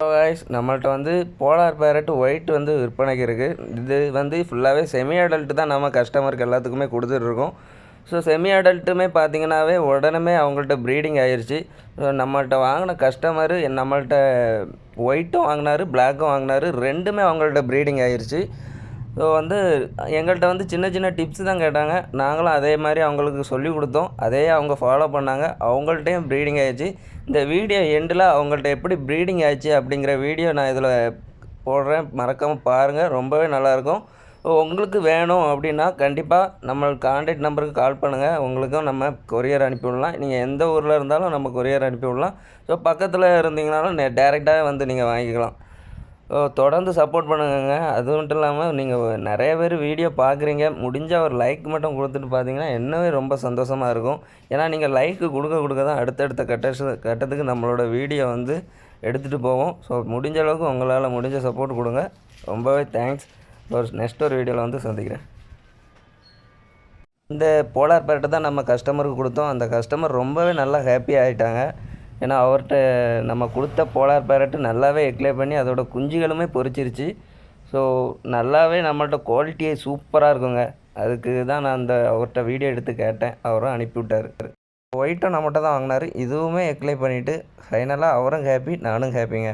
Guys நம்மள்ட்ட வந்து polar farad white வந்து விற்பனைக்கு இருக்குது இது வந்து ஃபுல்லாகவே செமி அடல்ட் தான் நம்ம கஸ்டமருக்கு எல்லாத்துக்குமே கொடுத்துட்ருக்கோம். ஸோ செமி அடல்ட்டுமே பார்த்தீங்கன்னாவே உடனே அவங்கள்ட்ட ப்ரீடிங் ஆயிடுச்சு ஸோ நம்மள்ட்ட வாங்கின கஸ்டமரு நம்மள்ட்ட ஒயிட்டும் வாங்கினாரு பிளாக்கும் வாங்கினாரு ரெண்டுமே அவங்கள்ட்ட ப்ரீடிங் ஆயிடுச்சு ஸோ வந்து எங்கள்கிட்ட வந்து சின்ன சின்ன டிப்ஸ் தான் கேட்டாங்க. நாங்களும் அதே மாதிரி அவங்களுக்கு சொல்லி கொடுத்தோம். அதே அவங்க ஃபாலோ பண்ணாங்க. அவங்கள்ட்டையும் ப்ரீடிங் ஆயிடுச்சு. இந்த வீடியோ எண்டில் அவங்கள்ட்ட எப்படி ப்ரீடிங் ஆயிடுச்சு அப்படிங்கிற வீடியோ நான் இதில் போடுறேன். மறக்காமல் பாருங்கள் ரொம்பவே நல்லாயிருக்கும். ஸோ உங்களுக்கு வேணும் அப்படின்னா கண்டிப்பாக நம்ம கான்டாக்ட் நம்பருக்கு கால் பண்ணுங்கள் உங்களுக்கும் நம்ம கொரியர் அனுப்பிவிடலாம் நீங்கள் எந்த ஊரில் இருந்தாலும் நம்ம கொரியர் அனுப்பிவிடலாம் ஸோ பக்கத்தில் இருந்தீங்கனாலும் டேரெக்டாகவே வந்து நீங்கள் வாங்கிக்கலாம். தொடர்ந்து சப்போர்ட் பண்ணுங்கங்க. அது மட்டும் இல்லாமல் நீங்கள் நிறைய பேர் வீடியோ பார்க்குறீங்க. முடிஞ்ச ஒரு லைக் மட்டும் கொடுத்துட்டு பார்த்தீங்கன்னா என்னவே ரொம்ப சந்தோஷமாக இருக்கும். ஏன்னா நீங்கள் லைக்கு கொடுக்க கொடுக்க தான் அடுத்தடுத்த கட்ட கட்டத்துக்கு நம்மளோட வீடியோ வந்து எடுத்துகிட்டு போவோம். ஸோ முடிஞ்ச அளவுக்கு உங்களால் முடிஞ்ச சப்போர்ட் கொடுங்க. ரொம்பவே தேங்க்ஸ் ஒரு நெக்ஸ்ட் ஒரு வீடியோவில் வந்து சந்திக்கிறேன். இந்த போலார் பேரட்டை தான் நம்ம கஸ்டமருக்கு கொடுத்தோம். அந்த கஸ்டமர் ரொம்பவே நல்லா ஹாப்பி ஆகிட்டாங்க ஏன்னா அவர்கிட்ட நம்ம கொடுத்த போலார் பேரட்டு நல்லாவே எக்லே பண்ணி அதோட குஞ்சுகளுமே பொறிச்சிருச்சு. ஸோ நல்லாவே நம்மள்ட்ட குவாலிட்டியே சூப்பராக இருக்குங்க. அதுக்கு தான் நான் அந்த அவர்கிட்ட வீடியோ எடுத்து கேட்டேன். அவரும் அனுப்பிவிட்டார். ஒயிட்டும் நம்மகிட்ட தான் வாங்கினார். இதுவுமே எக்லே பண்ணிவிட்டு ஃபைனலாக அவரும் ஹாப்பி நானும் ஹாப்பிங்க